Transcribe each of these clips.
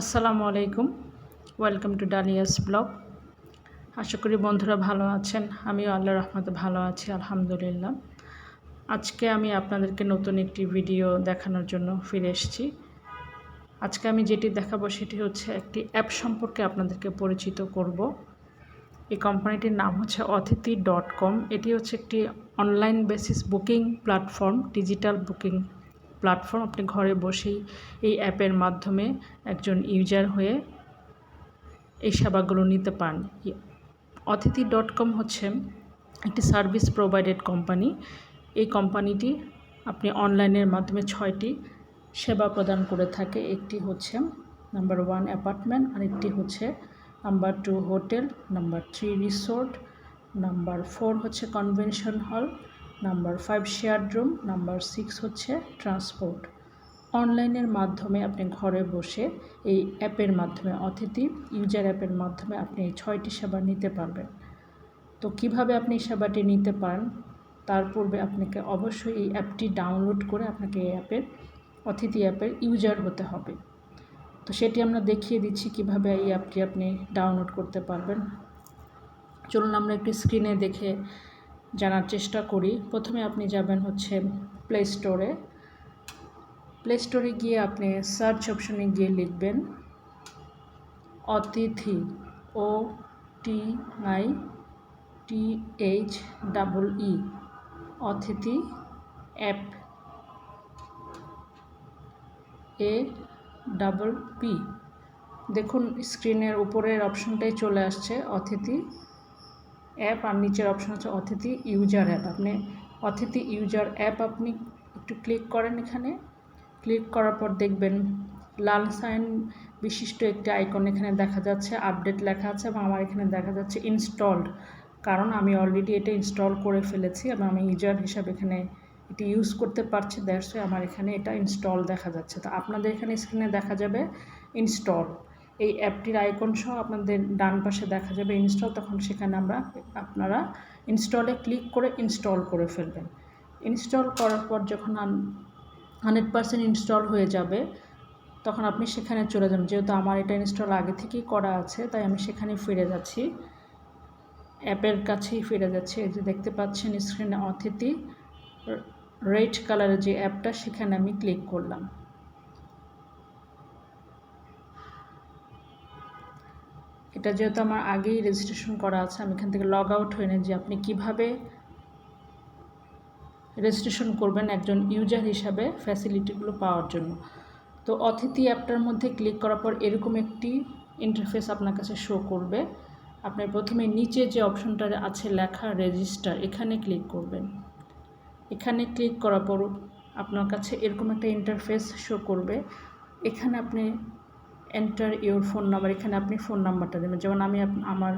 আসসালামু আলাইকুম। Welcome to Dalia's blog আশা করি বন্ধুরা ভালো আছেন। আমিও আল্লাহ রহমতে ভালো আছি, আলহামদুলিল্লাহ। আজকে আমি আপনাদেরকে নতুন একটি ভিডিও দেখানোর জন্য ফিরে এসেছি। আজকে আমি যেটি দেখাবো সেটি হচ্ছে একটি অ্যাপ সম্পর্কে আপনাদেরকে পরিচিত করব। এই কোম্পানিটির নাম হচ্ছে অতিথি ডট কম। এটি হচ্ছে একটি online basis booking platform, digital booking platform আপনি ঘরে বসেই এই অ্যাপের মাধ্যমে একজন ইউজার হয়ে এই সেবাগুলো নিতে পান অতিথি ডট কম হচ্ছে একটি সার্ভিস প্রোভাইডেড কোম্পানি এই কোম্পানিটি আপনি অনলাইনের মাধ্যমে ছয়টি সেবা প্রদান করে থাকে। একটি হচ্ছে নাম্বার ওয়ান অ্যাপার্টমেন্ট আর একটি হচ্ছে number two hotel number three resort number four হচ্ছে convention hall number five share room, number six হচ্ছে ট্রান্সপোর্ট। অনলাইনের মাধ্যমে আপনি ঘরে বসে এই অ্যাপের মাধ্যমে অতিথি, ইউজার অ্যাপের মাধ্যমে আপনি এই ছয়টি সেবা নিতে পারবেন। তো কীভাবে আপনি সেবাটি নিতে পারেন? তার পূর্বে আপনাকে অবশ্যই এই অ্যাপটি ডাউনলোড করে আপনাকে এই অ্যাপের অতিথি অ্যাপের ইউজার হতে হবে। তো সেটি আমরা দেখিয়ে দিচ্ছি কীভাবে এই অ্যাপটি আপনি ডাউনলোড করতে পারবেন। চলুন আমরা একটি স্ক্রিনে দেখে জানার চেষ্টা করি। প্রথমে আপনি যাবেন হচ্ছে প্লে স্টোরে প্লে স্টোরে গিয়ে আপনি সার্চ অপশনে গিয়ে লিখবেন Atithi O T I T H double E Atithi app A double P. দেখুন স্ক্রিনের উপরের অপশনটাই চলে আসছে, অতিথি অ্যাপ, আর নিচের অপশন হচ্ছে অতিথি ইউজার অ্যাপ। আপনি অতিথি ইউজার অ্যাপ আপনি একটু ক্লিক করেন এখানে। ক্লিক করার পর দেখবেন লাল সাইন বিশিষ্ট একটি আইকন এখানে দেখা যাচ্ছে, আপডেট লেখা আছে এবং আমার এখানে দেখা যাচ্ছে ইনস্টলড। কারণ আমি অলরেডি এটা ইনস্টল করে ফেলেছি এবং আমি ইউজার হিসাবে এখানে এটি ইউজ করতে পারছি দ্যাটস আমার এখানে এটা ইনস্টল দেখা যাচ্ছে। তো আপনাদের এখানে স্ক্রিনে দেখা যাবে ইনস্টল। এই অ্যাপটির আইকন সহ আপনাদের ডান পাশে দেখা যাবে ইনস্টল তখন সেখানে আমরা আপনারা ইনস্টলে ক্লিক করে ইনস্টল করে ফেলবেন। ইনস্টল করার পর যখন হান্ড্রেড পারসেন্ট ইনস্টল হয়ে যাবে, তখন আপনি সেখানে চলে যাবেন। যেহেতু আমার এটা ইনস্টল আগে থেকেই করা আছে, তাই আমি সেখানে ফিরে যাচ্ছি। অ্যাপের কাছেই ফিরে যাচ্ছি। এই যে দেখতে পাচ্ছেন স্ক্রিনে অতিথি রেড কালারের যে অ্যাপটা, সেখানে আমি ক্লিক করলাম। এটা যেহেতু আমার আগেই রেজিস্ট্রেশন করা আছে, আমি এখান থেকে লগ আউট হয়ে যে আপনি কীভাবে রেজিস্ট্রেশন করবেন একজন ইউজার হিসাবে ফ্যাসিলিটিগুলো পাওয়ার জন্য। তো অতিথি অ্যাপটার মধ্যে ক্লিক করার পর এরকম একটি ইন্টারফেস আপনার কাছে শো করবে। আপনি প্রথমে নিচে যে অপশনটা আছে লেখা রেজিস্টার এখানে ক্লিক করবেন। এখানে ক্লিক করার পর আপনার কাছে এরকম একটা ইন্টারফেস শো করবে। এখানে আপনি এন্টার ইউর ফোন নাম্বার এখানে আপনি ফোন নাম্বারটা দেবেন। যেমন আমি আমার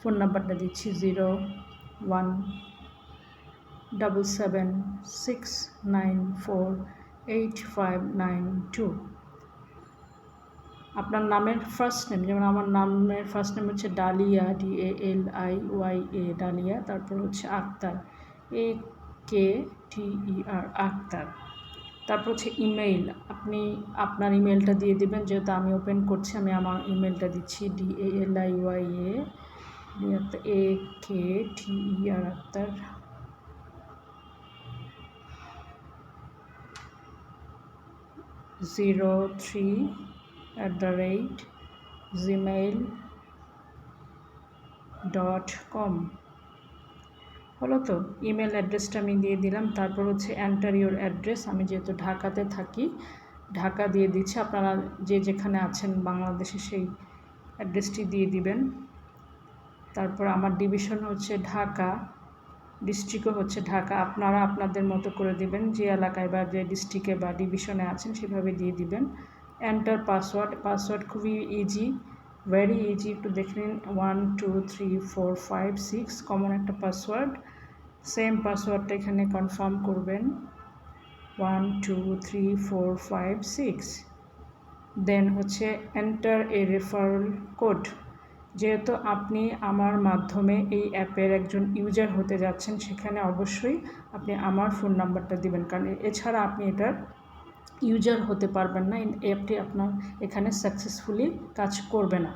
ফোন নাম্বারটা দিচ্ছি zero one double seven six nine four eight five nine two আপনার নামের ফার্স্ট নেম যেমন আমার নামের ফার্স্ট নেম হচ্ছে Dalia D A L I Y A Dalia. তারপর হচ্ছে আক্তার এ K T E R Akter. তারপর হচ্ছে ইমেইল আপনি আপনার ইমেলটা দিয়ে দেবেন, যেহেতু আমি ওপেন করছি, আমি আমার ইমেলটা দিচ্ছি D A L I Y A A K T E R Akter zero three at the rate Gmail dot com হলো তো ইমেল অ্যাড্রেসটা আমি দিয়ে দিলাম, তারপর হচ্ছে অ্যান্টার ইউর অ্যাড্রেস আমি যেহেতু ঢাকাতে থাকি, ঢাকা দিয়ে দিচ্ছি, আপনারা যে যেখানে আছেন বাংলাদেশে সেই অ্যাড্রেসটি দিয়ে দিবেন। তারপর আমার ডিভিশন হচ্ছে ঢাকা ডিস্ট্রিক্টও হচ্ছে ঢাকা, আপনারা আপনাদের মতো করে দিবেন, যে এলাকায় বা যে ডিস্ট্রিক্টে বা ডিভিশনে আছেন সেভাবে দিয়ে দিবেন। এন্টার পাসওয়ার্ড পাসওয়ার্ড খুবই ইজি ভেরি ইজি একটু দেখে নিন one two three four five six common একটা পাসওয়ার্ড সেম পাসওয়ার্ডটা এখানে কনফার্ম করবেন। One two three four five six then হচ্ছে এন্টার এ রেফারেল কোড যেহেতু আপনি আমার মাধ্যমে এই অ্যাপের একজন ইউজার হতে যাচ্ছেন, সেখানে অবশ্যই আপনি আমার ফোন নাম্বারটা দিবেন। কারণ এছাড়া আপনি এটার ইউজার হতে পারবেন না। অ্যাপটি আপনার এখানে সাকসেসফুলি কাজ করবে না।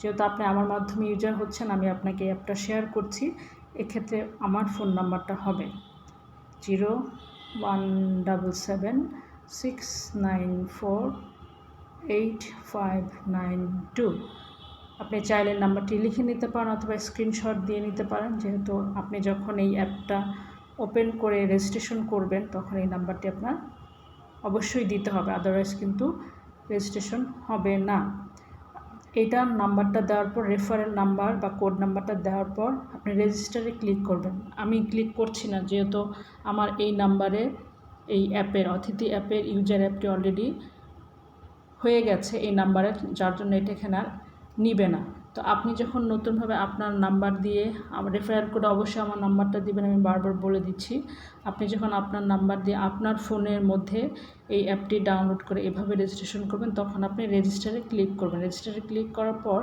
যেহেতু আপনি আমার মাধ্যমে ইউজার হচ্ছেন, আমি আপনাকে অ্যাপটা শেয়ার করছি। এক্ষেত্রে আমার ফোন নাম্বারটা হবে zero one double seven six nine four eight five nine two আপনি চাইলে নাম্বারটি লিখে নিতে পারেন অথবা স্ক্রিনশট দিয়ে নিতে পারেন। যেহেতু আপনি যখন এই অ্যাপটা ওপেন করে রেজিস্ট্রেশন করবেন, তখন এই নাম্বারটি আপনার অবশ্যই দিতে হবে। আদারওয়াইজ কিন্তু রেজিস্ট্রেশন হবে না। এইটার নাম্বারটা দেওয়ার পর রেফারেল নাম্বার বা কোড নাম্বারটা দেওয়ার পর আপনি রেজিস্টারে ক্লিক করবেন। আমি ক্লিক করছি না, যেহেতু আমার এই নাম্বারে এই অ্যাপের, অতিথি অ্যাপের ইউজার অ্যাপটি অলরেডি হয়ে গেছে এই নাম্বারে, যার জন্য এটা এখানে আর নিবে না। তো আপনি যখন নতুনভাবে আপনার নাম্বার দিয়ে আমার রেফারেল কোড অবশ্যই আমার নাম্বারটা দিবেন, আমি বারবার বলে দিচ্ছি। আপনি যখন আপনার নাম্বার দিয়ে আপনার ফোনের মধ্যে এই অ্যাপটি ডাউনলোড করে এভাবে রেজিস্ট্রেশন করবেন, তখন আপনি রেজিস্টারে ক্লিক করবেন। রেজিস্টারে ক্লিক করার পর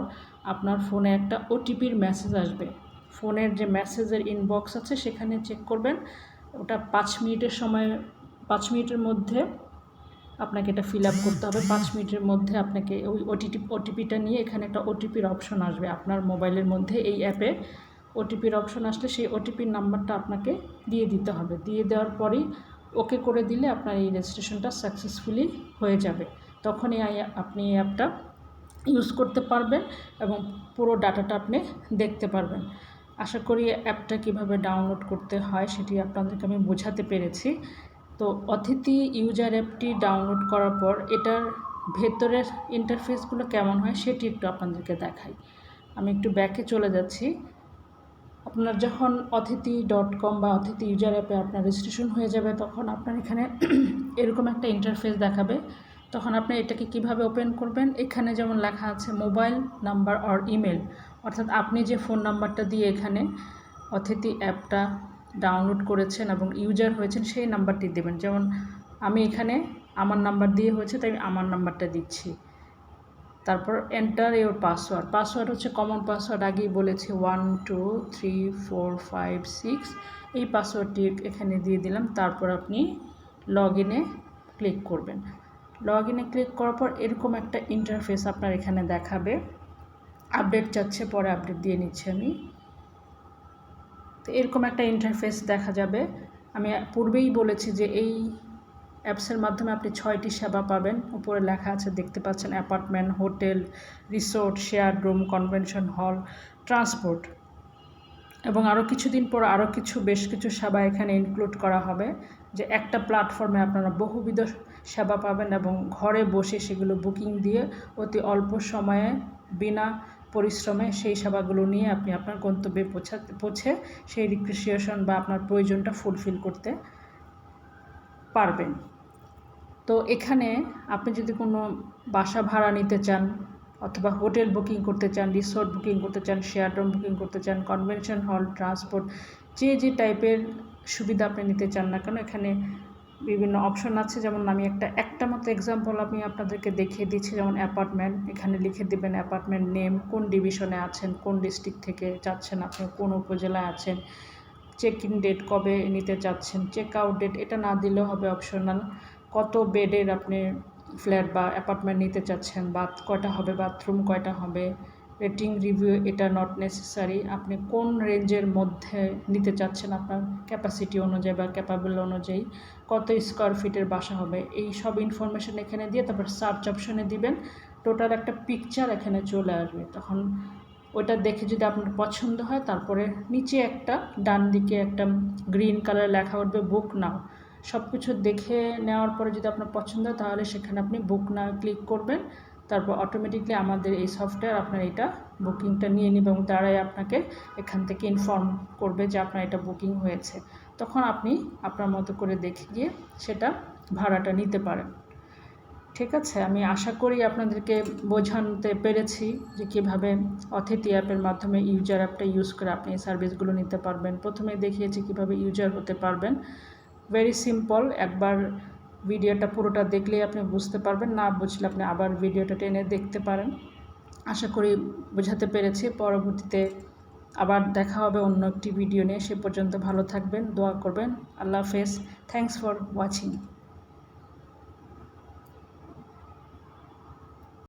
আপনার ফোনে একটা ওটিপির মেসেজ আসবে। ফোনের যে মেসেজের ইনবক্স আছে, সেখানে চেক করবেন। ওটা পাঁচ মিনিটের সময়, পাঁচ মিনিটের মধ্যে আপনাকে এটা ফিল আপ করতে হবে। পাঁচ মিনিটের মধ্যে আপনাকে ওই ওটিপি ওটিপিটা নিয়ে এখানে একটা ওটিপির অপশন আসবে আপনার মোবাইলের মধ্যে এই অ্যাপে ওটিপির অপশন আসলে সেই ওটিপির নাম্বারটা আপনাকে দিয়ে দিতে হবে। দিয়ে দেওয়ার পরেই ওকে করে দিলে আপনার এই রেজিস্ট্রেশনটা সাকসেসফুলি হয়ে যাবে। তখনই আপনি এই অ্যাপটা ইউজ করতে পারবেন এবং পুরো ডাটাটা আপনি দেখতে পারবেন। আশা করি অ্যাপটা কীভাবে ডাউনলোড করতে হয় সেটি আপনাদেরকে আমি বোঝাতে পেরেছি। তো অতিথি ইউজার অ্যাপটি ডাউনলোড করার পর এটার ভেতরের ইন্টারফেসগুলো কেমন হয় সেটি একটু আপনাদেরকে দেখাই। আমি একটু ব্যাকে চলে যাচ্ছি। আপনার যখন অতিথি ডট কম বা অতিথি ইউজার অ্যাপে আপনার রেজিস্ট্রেশন হয়ে যাবে, তখন আপনার এখানে এরকম একটা ইন্টারফেস দেখাবে। তখন আপনি এটাকে কীভাবে ওপেন করবেন? এখানে যেমন লেখা আছে মোবাইল নাম্বার অর ইমেল অর্থাৎ আপনি যে ফোন নাম্বারটা দিয়ে এখানে অতিথি অ্যাপটা ডাউনলোড করেছেন এবং ইউজার হয়েছেন সেই নাম্বারটি দেবেন। যেমন আমি এখানে আমার নাম্বার দিয়ে হয়েছে, তাই আমি আমার নাম্বারটা দিচ্ছি। তারপর এন্টার ইউর পাসওয়ার্ড পাসওয়ার্ড হচ্ছে কমন পাসওয়ার্ড আগেই বলেছি one two three four five six এই পাসওয়ার্ডটি এখানে দিয়ে দিলাম, তারপর আপনি লগ ইনে ক্লিক করবেন। লগ ইনে ক্লিক করার পর এরকম একটা ইন্টারফেস আপনার এখানে দেখাবে। আপডেট চাচ্ছে, পরে আপডেট দিয়ে নিচ্ছি আমি। তো এরকম একটা ইন্টারফেস দেখা যাবে। আমি পূর্বেই বলেছি যে এই অ্যাপসের মাধ্যমে আপনি ছয়টি সেবা পাবেন। উপরে লেখা আছে, দেখতে পাচ্ছেন apartment hotel resort share room convention hall transport এবং আরও কিছুদিন পর আরও কিছু, বেশ কিছু সেবা এখানে ইনক্লুড করা হবে। যে একটা প্ল্যাটফর্মে আপনারা বহুবিধ সেবা পাবেন এবং ঘরে বসে সেগুলো বুকিং দিয়ে অতি অল্প সময়ে বিনা পরিশ্রমে সেই সেবাগুলো নিয়ে আপনি আপনার গন্তব্যে পৌঁছাতে পৌঁছে সেই রিক্রিসিয়েশন বা আপনার প্রয়োজনটা ফুলফিল করতে পারবেন। তো এখানে আপনি যদি কোনো বাসা ভাড়া নিতে চান অথবা হোটেল বুকিং করতে চান রিসোর্ট বুকিং করতে চান শেয়ার রুম বুকিং করতে চান কনভেনশন হল ট্রান্সপোর্ট যে যে টাইপের সুবিধা আপনি নিতে চান না কেন, এখানে বিভিন্ন অপশন আছে। যেমন আমি একটা একটা মতো এক্সাম্পল আমি আপনাদেরকে দেখিয়ে দিচ্ছি। যেমন অ্যাপার্টমেন্ট এখানে লিখে দেবেন অ্যাপার্টমেন্ট নেম কোন ডিভিশনে আছেন, কোন ডিস্ট্রিক্ট থেকে যাচ্ছেন আপনি, কোন উপজেলায় আছেন চেক ইন ডেট কবে নিতে চাচ্ছেন চেক আউট ডেট এটা না দিলেও হবে অপশনাল কত বেডের আপনি ফ্ল্যাট বা অ্যাপার্টমেন্ট নিতে চাচ্ছেন বাথ কয়টা হবে বাথরুম কয়টা হবে রেটিং রিভিউ এটা নট নেসেসারি আপনি কোন রেঞ্জের মধ্যে নিতে চাচ্ছেন আপনার ক্যাপাসিটি অনুযায়ী বা ক্যাপাবল অনুযায়ী, কত স্কোয়ার ফিটের বাসা হবে, এই সব ইনফরমেশান এখানে দিয়ে তারপর সার্চ অপশনে দিবেন। টোটাল একটা পিকচার এখানে চলে আসবে। তখন ওটা দেখে যদি আপনার পছন্দ হয়, তারপরে নিচে একটা, ডান দিকে একটা গ্রিন কালার লেখা উঠবে বুক নাও সব কিছু দেখে নেওয়ার পরে যদি আপনার পছন্দ হয়, তাহলে সেখানে আপনি বুক নাও ক্লিক করবেন। তারপর অটোমেটিকলি আমাদের এই সফটওয়্যার আপনার এটা বুকিংটা নিয়ে নেবে এবং তারাই আপনাকে এখান থেকে ইনফর্ম করবে যে আপনার এটা বুকিং হয়েছে। তখন আপনি আপনার মতো করে দেখে গিয়ে সেটা ভাড়াটা নিতে পারেন। ঠিক আছে? আমি আশা করি আপনাদেরকে বোঝাতে পেরেছি যে কীভাবে অথিতি অ্যাপের মাধ্যমে ইউজার অ্যাপটা ইউজ করে আপনি এই সার্ভিসগুলো নিতে পারবেন। প্রথমে দেখিয়েছি কীভাবে ইউজার হতে পারবেন। ভেরি সিম্পল একবার ভিডিওটা পুরোটা দেখলেই আপনি বুঝতে পারবেন, না বুঝলে আপনি আবার ভিডিওটা টেনে দেখতে পারেন। আশা করি বোঝাতে পেরেছি। পরবর্তীতে আবার দেখা হবে অন্য একটি ভিডিও নিয়ে। সে পর্যন্ত ভালো থাকবেন, দোয়া করবেন। আল্লাহ হাফেজ। Thanks for watching